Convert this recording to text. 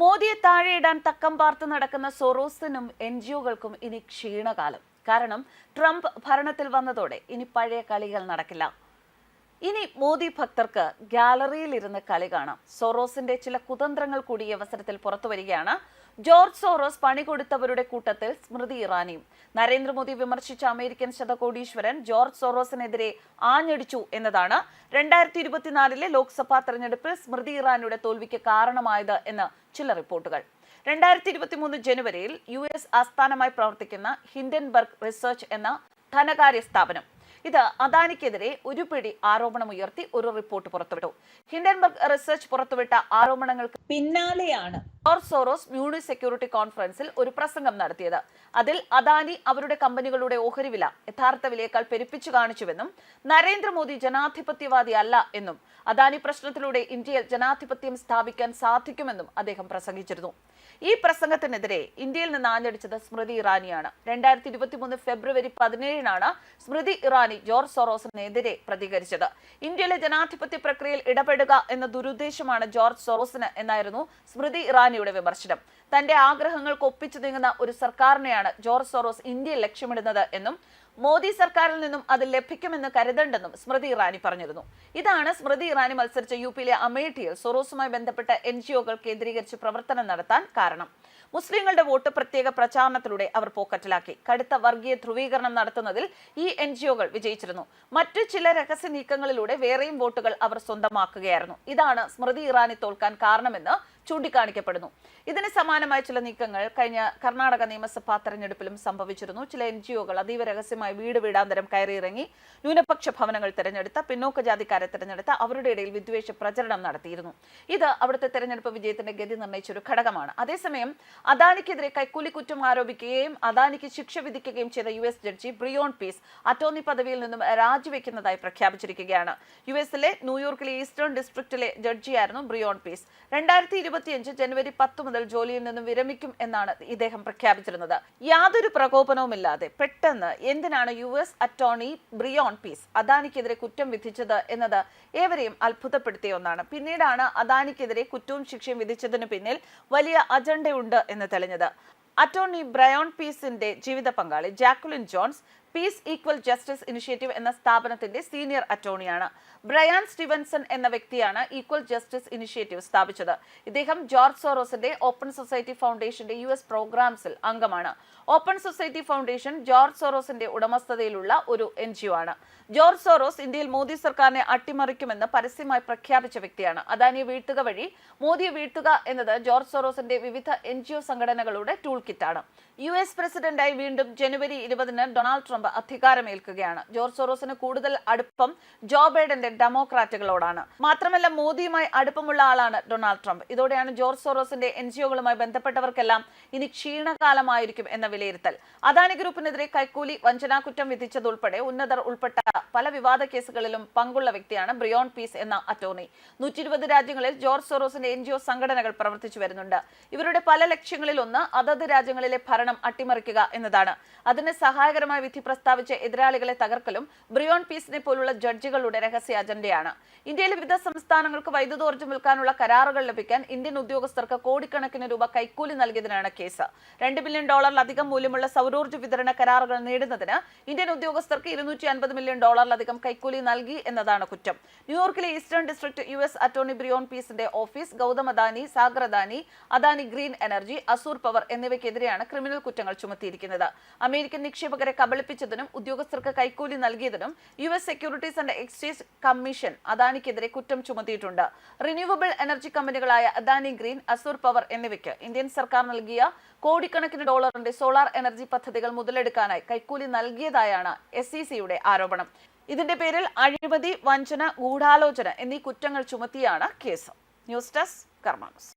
മോദിയെ താഴെയിടാൻ തക്കം പാർത്ത് നടക്കുന്ന സൊറോസിനും എൻ ജി ഒകൾക്കും ഇനി ക്ഷീണകാലം. കാരണം ട്രംപ് ഭരണത്തിൽ വന്നതോടെ ഇനി പഴയ കളികൾ നടക്കില്ല. ഇനി മോദി ഭക്തർക്ക് ഗാലറിയിൽ ഇരുന്ന് കളി കാണാം. സൊറോസിന്റെ ചില കുതന്ത്രങ്ങൾ കൂടി അവസരത്തിൽ പുറത്തു വരികയാണ്. ജോർജ് സോറോസ് പണി കൊടുത്തവരുടെ കൂട്ടത്തിൽ സ്മൃതി ഇറാനിയും നരേന്ദ്രമോദി വിമർശിച്ച അമേരിക്കൻ ശതകോടീശ്വരൻ ജോർജ് സോറോസിനെതിരെ ആഞ്ഞടിച്ചു എന്നതാണ് രണ്ടായിരത്തി ഇരുപത്തിനാലിലെ ലോക്സഭാ തെരഞ്ഞെടുപ്പിൽ സ്മൃതി ഇറാനിയുടെ തോൽവിക്ക് കാരണമായത് എന്ന് ചില റിപ്പോർട്ടുകൾ. രണ്ടായിരത്തി ഇരുപത്തിമൂന്ന് ജനുവരിയിൽ യു എസ് ആസ്ഥാനമായി പ്രവർത്തിക്കുന്ന ഹിൻഡൻബർഗ് റിസർച്ച് എന്ന ധനകാര്യ സ്ഥാപനം ഇത് അദാനിക്കെതിരെ ഒരു പിടി ആരോപണമുയർത്തി ഒരു റിപ്പോർട്ട് പുറത്തുവിട്ടു. ഹിൻഡൻബർഗ് റിസർച്ച് പുറത്തുവിട്ട ആരോപണങ്ങൾക്ക് പിന്നാലെയാണ് സോറോസ് മ്യൂണി സെക്യൂരിറ്റി കോൺഫറൻസിൽ ഒരു പ്രസംഗം നടത്തിയത്. അതിൽ അദാനി അവരുടെ കമ്പനികളുടെ ഓഹരി വില യഥാർത്ഥ വിലയേക്കാൾ പെരുപ്പിച്ചു കാണിച്ചുവെന്നും നരേന്ദ്രമോദി ജനാധിപത്യവാദി അല്ല എന്നും അദാനി പ്രശ്നത്തിലൂടെ ഇന്ത്യയിൽ ജനാധിപത്യം സ്ഥാപിക്കാൻ സാധിക്കുമെന്നും അദ്ദേഹം പ്രസംഗിച്ചിരുന്നു. ഈ പ്രസംഗത്തിനെതിരെ ഇന്ത്യയിൽ നിന്ന് ആഞ്ഞടിച്ചത് സ്മൃതി ഇറാനിയാണ്. രണ്ടായിരത്തി ഇരുപത്തിമൂന്ന് ഫെബ്രുവരി പതിനേഴിനാണ് സ്മൃതി ഇറാനി ജോർജ് സൊറോസിനെതിരെ പ്രതികരിച്ചത്. ഇന്ത്യയിലെ ജനാധിപത്യ പ്രക്രിയയിൽ ഇടപെടുക എന്ന ദുരുദ്ദേശമാണ് ജോർജ് സൊറോസിന് എന്നായിരുന്നു സ്മൃതി ഇറാനിയുടെ വിമർശനം. തന്റെ ആഗ്രഹങ്ങൾക്ക് ഒപ്പിച്ചു നീങ്ങുന്ന ഒരു സർക്കാരിനെയാണ് ജോർജ് സൊറോസ് ഇന്ത്യയിൽ ലക്ഷ്യമിടുന്നത് എന്നും മോദി സർക്കാരിൽ നിന്നും അത് ലഭിക്കുമെന്ന് കരുതണ്ടെന്നും സ്മൃതി ഇറാനി പറഞ്ഞിരുന്നു. ഇതാണ് സ്മൃതി ഇറാനി മത്സരിച്ച യു പിയിലെ അമേഠിയിൽ സൊറോസുമായി ബന്ധപ്പെട്ട എൻ ജി ഒകൾ കേന്ദ്രീകരിച്ച് പ്രവർത്തനം നടത്താൻ കാരണം. മുസ്ലിങ്ങളുടെ വോട്ട് പ്രത്യേക പ്രചാരണത്തിലൂടെ അവർ പോക്കറ്റിലാക്കി. കടുത്ത വർഗീയ ധ്രുവീകരണം നടത്തുന്നതിൽ ഈ എൻ ജി ഒകൾ വിജയിച്ചിരുന്നു. മറ്റു ചില രഹസ്യ നീക്കങ്ങളിലൂടെ വേറെയും വോട്ടുകൾ അവർ സ്വന്തമാക്കുകയായിരുന്നു. ഇതാണ് സ്മൃതി ഇറാനി തോൽക്കാൻ കാരണമെന്ന് ചൂണ്ടിക്കാണിക്കപ്പെടുന്നു. ഇതിന് സമാനമായ ചില നീക്കങ്ങൾ കഴിഞ്ഞ കർണാടക നിയമസഭാ തെരഞ്ഞെടുപ്പിലും സംഭവിച്ചിരുന്നു. ചില എൻ ജി ഒകൾ അതീവ രഹസ്യമായി വീട് വീടാന്തരം കയറിയിറങ്ങി ന്യൂനപക്ഷ ഭവനങ്ങൾ തിരഞ്ഞെടുത്ത പിന്നോക്ക ജാതിക്കാരെ തിരഞ്ഞെടുത്ത അവരുടെ ഇടയിൽ വിദ്വേഷ പ്രചരണം നടത്തിയിരുന്നു. ഇത് അവിടുത്തെ തെരഞ്ഞെടുപ്പ് വിജയത്തിന്റെ ഗതി നിർണയിച്ച ഒരു ഘടകമാണ്. അതേസമയം അദാനിക്കെതിരെ കൈക്കൂലി കുറ്റം ആരോപിക്കുകയും അദാനിക്ക് ശിക്ഷ വിധിക്കുകയും ചെയ്ത U S judge Breon Peace attorney പദവിയിൽ നിന്നും രാജിവെക്കുന്നതായി പ്രഖ്യാപിച്ചിരിക്കുകയാണ്. യു എസിലെ ന്യൂയോർക്കിലെ ഈസ്റ്റേൺ ഡിസ്ട്രിക്റ്റിലെ ജഡ്ജിയായിരുന്നു ബ്രിയോൺ പീസ്. രണ്ടായിരത്തി ഇരുപത്തിയഞ്ച് ജനുവരി പത്ത് മുതൽ ജോലിയിൽ നിന്നും വിരമിക്കും എന്നാണ് ഇദ്ദേഹം പ്രഖ്യാപിച്ചിരുന്നത്. യാതൊരു പ്രകോപനവുമില്ലാതെ പെട്ടെന്ന് എന്തിനാണ് U S attorney Breon Peace അദാനിക്കെതിരെ കുറ്റം വിധിച്ചത് എന്നത് ഏവരെയും അത്ഭുതപ്പെടുത്തിയ ഒന്നാണ്. പിന്നീടാണ് അദാനിക്കെതിരെ കുറ്റവും ശിക്ഷയും വിധിച്ചതിന് പിന്നിൽ വലിയ അജണ്ടയുണ്ട് എന്ന് തെളിഞ്ഞത്. അറ്റോർണി ബ്രയോൺ പീസിന്റെ ജീവിത പങ്കാളി Jacqueline Jones Peace equal justice initiative എന്ന സ്ഥാപനത്തിന്റെ സീനിയർ അറ്റോർണിയാണ് ബ്രയാൻ സ്റ്റീവൻസൺ എന്ന വ്യക്തിയാണ് ഈക്വൽ ജസ്റ്റിസ് ഇനിഷ്യേറ്റീവ് സ്ഥാപിച്ചത്. ഇദ്ദേഹം ജോർജ് സോറോസിന്റെ ഓപ്പൺ സൊസൈറ്റി ഫൗണ്ടേഷന്റെ യു എസ് പ്രോഗ്രാംസിൽ അംഗമാണ്. ഓപ്പൺ സൊസൈറ്റി ഫൗണ്ടേഷൻ ജോർജ് സോറോസിന്റെ ഉടമസ്ഥതയിലുള്ള ഒരു എൻ ജി ആണ്. ജോർജ് സോറോസ് ഇന്ത്യയിൽ മോദി സർക്കാരിനെ അട്ടിമറിക്കുമെന്ന് പരസ്യമായി പ്രഖ്യാപിച്ച വ്യക്തിയാണ്. അദാനിയെ വീഴ്ത്തുക വഴി മോദിയെ വീഴ്ത്തുക എന്നത് ജോർജ് സോറോസിന്റെ വിവിധ എൻ സംഘടനകളുടെ ടൂൾ കിറ്റാണ് യു എസ് പ്രസിഡന്റായി വീണ്ടും ജനുവരി ഇരുപതിന് ഡൊണാൾഡ് ട്രംപ് അധികാരമേൽക്കുകയാണ്. ജോർജ് സോറോസിന് കൂടുതൽ അടുപ്പം ജോ ബൈഡന്റെ ഡെമോക്രാറ്റുകളോടാണ്. മാത്രമല്ല മോദിയുമായി അടുപ്പമുള്ള ആളാണ് ഡൊണാൾഡ് ട്രംപ്. ഇതോടെയാണ് ജോർജ് സോറോസിന്റെ എൻ ജിഒകളുമായി ബന്ധപ്പെട്ടവർക്കെല്ലാം ഇനി ക്ഷീണകാലമായിരിക്കും എന്ന വിലയിരുത്തൽ. അദാനി ഗ്രൂപ്പിനെതിരെ കൈക്കൂലി വഞ്ചനാകുറ്റം വിധിച്ചതുൾപ്പെടെ ഉന്നതർ ഉൾപ്പെട്ട പല വിവാദ കേസുകളിലും പങ്കുള്ള വ്യക്തിയാണ് ബ്രിയോൺ പീസ് എന്ന അറ്റോർണി. നൂറ്റി ഇരുപത് രാജ്യങ്ങളിൽ ജോർജ് സോറോസിന്റെ എൻ സംഘടനകൾ പ്രവർത്തിച്ചു വരുന്നുണ്ട്. ഇവരുടെ പല ലക്ഷ്യങ്ങളിൽ ഒന്ന് അതത് രാജ്യങ്ങളിലെ ഭരണം അട്ടിമറിക്കുക എന്നതാണ്. അതിന് സഹായകരമായ വിധി പ്രസ്താവിച്ച എതിരാളികളെ തകർക്കലും ബ്രിയോൺ പീസിനെ പോലുള്ള ജഡ്ജികളുടെ രഹസ്യ അജണ്ടയാണ്. ഇന്ത്യയിലെ വിവിധ സംസ്ഥാനങ്ങൾക്ക് വൈദ്യുതോർജം വിൽക്കാനുള്ള കരാറുകൾ ലഭിക്കാൻ ഇന്ത്യൻ ഉദ്യോഗസ്ഥർക്ക് കോടിക്കണക്കിന് രൂപ കൈക്കൂലി നൽകിയതിനാണ് കേസ്. രണ്ട് ബില്യൺ ഡോളറിലധികം മൂല്യമുള്ള സൗരോർജ വിതരണ കരാറുകൾ നേടുന്നതിന് ഇന്ത്യൻ ഉദ്യോഗസ്ഥർക്ക് ഇരുന്നൂറ്റി അൻപത് മില്യൺ ഡോളറിലധികം കൈക്കൂലി നൽകി എന്നതാണ് കുറ്റം. ന്യൂയോർക്കിലെ eastern district U S attorney Breon പീസിന്റെ office Gautam Adani Sagar Adani Adani green energy Azure power എന്നിവയ്ക്കെതിരെയാണ് criminal കുറ്റങ്ങൾ ചുമത്തിയിരിക്കുന്നത്. അമേരിക്കൻ നിക്ഷേപകരെ കബളിപ്പിച്ചതിനും ഉദ്യോഗസ്ഥർക്ക് കൈക്കൂലി നൽകിയതിനും U S securities and exchange commission അദാനിക്കെതിരെ കുറ്റം ചുമത്തിയിട്ടുണ്ട്. റിന്യൂവബിൾ എനർജി കമ്പനികളായ അദാനി ഗ്രീൻ അസൂർ പവർ എന്നിവയ്ക്ക് ഇന്ത്യൻ സർക്കാർ നൽകിയ കോടിക്കണക്കിന് ഡോളറിന്റെ സോളാർ എനർജി പദ്ധതികൾ മുതലെടുക്കാനായി കൈക്കൂലി നൽകിയതായാണ് എസ് ഇ സിയുടെ ആരോപണം. ഇതിന്റെ പേരിൽ അഴിമതി വഞ്ചന ഗൂഢാലോചന എന്നീ കുറ്റങ്ങൾ ചുമത്തിയാണ് കേസ്. News desk കർമാനസ്.